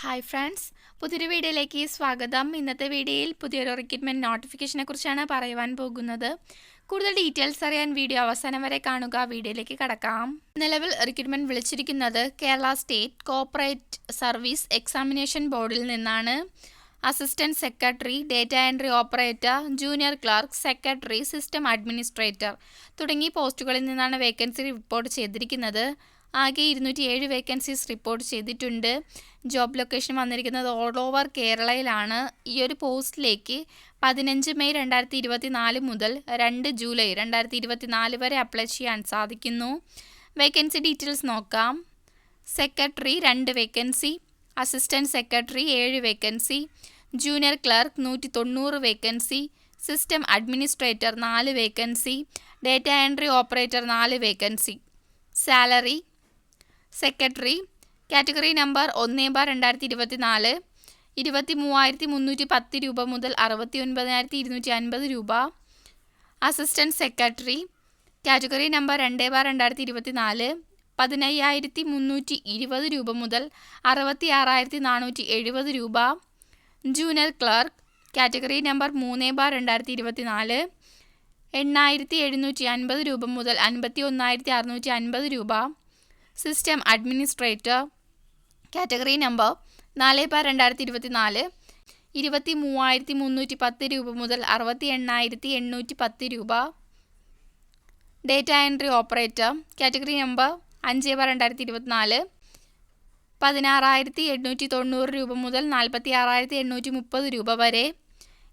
Hi friends പുതിയൊരു വീഡിയോയിലേക്ക് സ്വാഗതം. ഇന്നത്തെ വീഡിയോയിൽ പുതിയൊരു റിക്രൂട്ട്മെന്റ് നോട്ടിഫിക്കേഷനെ കുറിച്ചാണ് പറയുവാൻ പോകുന്നത്. കൂടുതൽ ഡീറ്റെയിൽസ് അറിയാൻ വീഡിയോ അവസാനം വരെ കാണുക. വീഡിയോയിലേക്ക് കടക്കാം. നിലവിൽ റിക്രൂട്ട്മെന്റ് വിളിച്ചിരിക്കുന്നത് Kerala state corporate service examination ബോർഡിൽ നിന്നാണ്. Assistant secretary data entry operator junior clerk secretary system administrator തുടങ്ങി പോസ്റ്റുകളിൽ നിന്നാണ് വേക്കൻസി റിപ്പോർട്ട് ചെയ്തിരിക്കുന്നത്. ആകെ ഇരുന്നൂറ്റി ഏഴ് വേക്കൻസീസ് റിപ്പോർട്ട് ചെയ്തിട്ടുണ്ട്. ജോബ് ലൊക്കേഷൻ വന്നിരിക്കുന്നത് ഓൾ ഓവർ കേരളയിലാണ്. ഈ ഒരു പോസ്റ്റിലേക്ക് പതിനഞ്ച് മെയ് രണ്ടായിരത്തി ഇരുപത്തി നാല് മുതൽ രണ്ട് ജൂലൈ രണ്ടായിരത്തി ഇരുപത്തി നാല് വരെ അപ്ലൈ ചെയ്യാൻ സാധിക്കുന്നു. വേക്കൻസി ഡീറ്റെയിൽസ് നോക്കാം. സെക്രട്ടറി രണ്ട് വേക്കൻസി അസിസ്റ്റന്റ് സെക്രട്ടറി ഏഴ് വേക്കൻസി ജൂനിയർ ക്ലർക്ക് നൂറ്റി തൊണ്ണൂറ് വേക്കൻസി സിസ്റ്റം അഡ്മിനിസ്ട്രേറ്റർ നാല് വേക്കൻസി ഡേറ്റ എൻട്രി ഓപ്പറേറ്റർ നാല് vacancy salary secretary category number ഒന്ന് ബാർ രണ്ടായിരത്തി ഇരുപത്തി നാല് ഇരുപത്തി മൂവായിരത്തി മുന്നൂറ്റി പത്ത് രൂപ മുതൽ അറുപത്തി ഒൻപതിനായിരത്തി ഇരുന്നൂറ്റി അൻപത് രൂപ. അസിസ്റ്റന്റ് സെക്രട്ടറി കാറ്റഗറി നമ്പർ രണ്ട് ബാർ രണ്ടായിരത്തി ഇരുപത്തി നാല് പതിനയ്യായിരത്തി മുന്നൂറ്റി ഇരുപത് രൂപ മുതൽ അറുപത്തി ആറായിരത്തി നാനൂറ്റി എഴുപത് രൂപ. ജൂനിയർ ക്ലർക്ക് കാറ്റഗറി നമ്പർ മൂന്ന് ബാർ രണ്ടായിരത്തി ഇരുപത്തി നാല് എണ്ണായിരത്തി എഴുന്നൂറ്റി അൻപത് രൂപ മുതൽ അൻപത്തി ഒന്നായിരത്തി അറുന്നൂറ്റി അൻപത് രൂപ. സിസ്റ്റം അഡ്മിനിസ്ട്രേറ്റർ കാറ്റഗറി നമ്പർ നാല് ബാർ രണ്ടായിരത്തി ഇരുപത്തി നാല് ഇരുപത്തി മൂവായിരത്തി മുന്നൂറ്റി പത്ത് രൂപ മുതൽ അറുപത്തി എണ്ണായിരത്തി എണ്ണൂറ്റി പത്ത് രൂപ. Data entry operator category number അഞ്ച് ബാർ രണ്ടായിരത്തി ഇരുപത്തിനാല് പതിനാറായിരത്തി എണ്ണൂറ്റി തൊണ്ണൂറ് രൂപ മുതൽ നാൽപ്പത്തി ആറായിരത്തി എണ്ണൂറ്റി മുപ്പത് രൂപ വരെ.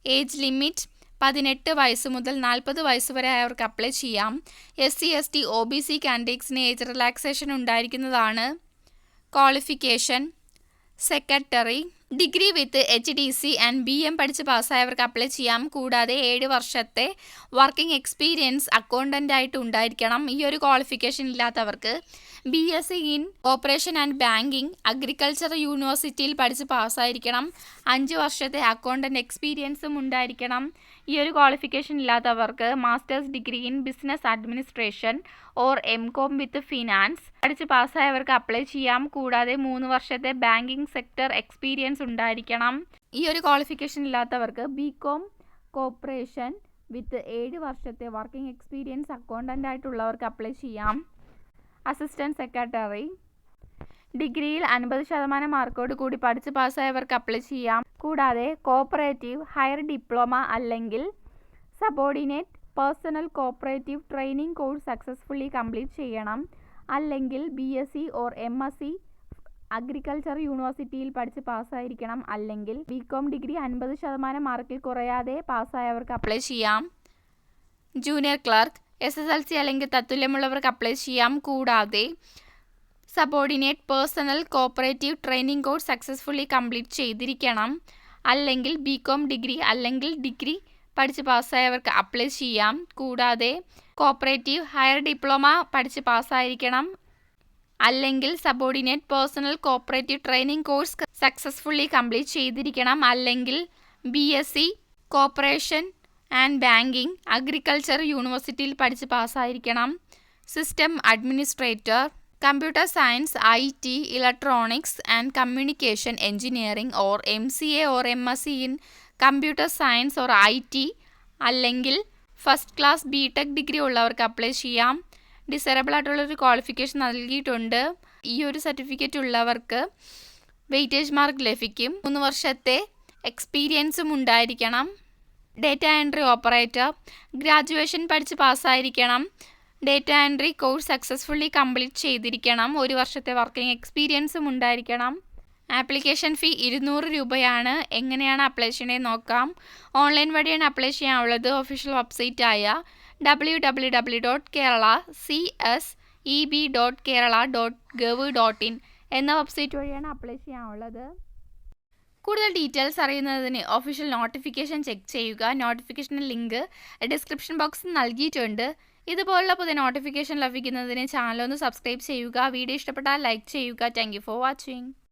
ഏജ് ലിമിറ്റ് പതിനെട്ട് വയസ്സ് മുതൽ നാൽപ്പത് വയസ്സ് വരെ അവർക്ക് അപ്ലൈ ചെയ്യാം. S C S T O B C കാൻഡിഡേറ്റ്സിന് age relaxation ഉണ്ടായിരിക്കുന്നതാണ് qualification. Secretary degree with H D C and B M പഠിച്ച് പാസ്സായവർക്ക് അപ്ലൈ ചെയ്യാം. കൂടാതെ ഏഴ് വർഷത്തെ വർക്കിംഗ് എക്സ്പീരിയൻസ് അക്കൗണ്ടന്റ് ആയിട്ട് ഉണ്ടായിരിക്കണം. ഈ ഒരു ക്വാളിഫിക്കേഷൻ ഇല്ലാത്തവർക്ക് B S C in operation and banking agriculture യൂണിവേഴ്സിറ്റിയിൽ പഠിച്ച് പാസ്സായിരിക്കണം. അഞ്ച് വർഷത്തെ അക്കൗണ്ടന്റ് എക്സ്പീരിയൻസും ഉണ്ടായിരിക്കണം. ഈ ഒരു ക്വാളിഫിക്കേഷൻ ഇല്ലാത്തവർക്ക് masters degree in business administration or M com with finance പഠിച്ച് പാസ്സായവർക്ക് അപ്ലൈ ചെയ്യാം. കൂടാതെ മൂന്ന് വർഷത്തെ ബാങ്കിങ് സെക്ടർ എക്സ്പീരിയൻസ് ഉണ്ടായിരിക്കണം. ഈ ഒരു ക്വാളിഫിക്കേഷൻ ഇല്ലാത്തവർക്ക് ബി കോം കോപ്പറേഷൻ വിത്ത് ഏഴ് വർഷത്തെ വർക്കിംഗ് എക്സ്പീരിയൻസ് അക്കൗണ്ടന്റ് ആയിട്ടുള്ളവർക്ക് അപ്ലൈ ചെയ്യാം. അസിസ്റ്റന്റ് സെക്രട്ടറി ഡിഗ്രിയിൽ അൻപത് ശതമാനം മാർക്കോട് കൂടി പഠിച്ച് പാസ്സായവർക്ക് അപ്ലൈ ചെയ്യാം. കൂടാതെ കോപ്പറേറ്റീവ് ഹയർ ഡിപ്ലോമ അല്ലെങ്കിൽ subordinate personnel cooperative training course successfully complete ചെയ്യണം. അല്ലെങ്കിൽ B S C or M S C agriculture യൂണിവേഴ്സിറ്റിയിൽ പഠിച്ച് പാസ്സായിരിക്കണം. അല്ലെങ്കിൽ ബി കോം ഡിഗ്രി അൻപത് ശതമാനം മാർക്കിൽ കുറയാതെ പാസ്സായവർക്ക് അപ്ലൈ ചെയ്യാം. Junior clerk S S L C അല്ലെങ്കിൽ തത്തുല്യമുള്ളവർക്ക് അപ്ലൈ ചെയ്യാം. കൂടാതെ subordinate personnel cooperative training course successfully complete ചെയ്തിരിക്കണം. അല്ലെങ്കിൽ ബി കോം ഡിഗ്രി അല്ലെങ്കിൽ ഡിഗ്രി പഠിച്ച് പാസ്സായവർക്ക് അപ്ലൈ ചെയ്യാം. കൂടാതെ കോപ്പറേറ്റീവ് ഹയർ ഡിപ്ലോമ പഠിച്ച് പാസ്സായിരിക്കണം. അല്ലെങ്കിൽ subordinate personnel cooperative training course successfully complete ചെയ്തിരിക്കണം. അല്ലെങ്കിൽ B S C cooperation and banking agriculture യൂണിവേഴ്സിറ്റിയിൽ പഠിച്ച് പാസ്സായിരിക്കണം. System administrator computer science I T electronics and communication engineering or M C A or M S C in computer science or I T അല്ലെങ്കിൽ first class B tech degree ഉള്ളവർക്ക് apply ചെയ്യാം. Desirable ആയിട്ടുള്ളൊരു qualification നൽകിയിട്ടുണ്ട്. ഈ ഒരു certificate ഉള്ളവർക്ക് weightage mark ലഭിക്കും. മൂന്ന് വർഷത്തെ എക്സ്പീരിയൻസും ഉണ്ടായിരിക്കണം. ഡേറ്റ എൻട്രി ഓപ്പറേറ്റർ ഗ്രാജുവേഷൻ പഠിച്ച് പാസ്സായിരിക്കണം. Data entry course successfully complete ചെയ്തിരിക്കണം. ഒരു വർഷത്തെ വർക്കിംഗ് എക്സ്പീരിയൻസും ഉണ്ടായിരിക്കണം. ആപ്ലിക്കേഷൻ ഫീ ഇരുന്നൂറ് രൂപയാണ്. എങ്ങനെയാണ് അപ്ലൈ ചെയ്യണേ നോക്കാം. ഓൺലൈൻ വഴിയാണ് അപ്ലൈ ചെയ്യാനുള്ളത്. Official വെബ്സൈറ്റായ W W W dot Kerala C S E B dot Kerala dot gov dot in എന്ന വെബ്സൈറ്റ് വഴിയാണ് അപ്ലൈ ചെയ്യാനുള്ളത്. കൂടുതൽ ഡീറ്റെയിൽസ് അറിയുന്നതിന് ഒഫീഷ്യൽ നോട്ടിഫിക്കേഷൻ ചെക്ക് ചെയ്യുക. നോട്ടിഫിക്കേഷൻ ലിങ്ക് ഡിസ്ക്രിപ്ഷൻ ബോക്സിൽ നൽകിയിട്ടുണ്ട്. ഇതുപോലുള്ള പുതിയ നോട്ടിഫിക്കേഷൻ ലഭിക്കുന്നതിന് ചാനൽ ഒന്ന് സബ്സ്ക്രൈബ് ചെയ്യുക. വീഡിയോ ഇഷ്ടപ്പെട്ടാൽ ലൈക്ക് ചെയ്യുക. Thank for watching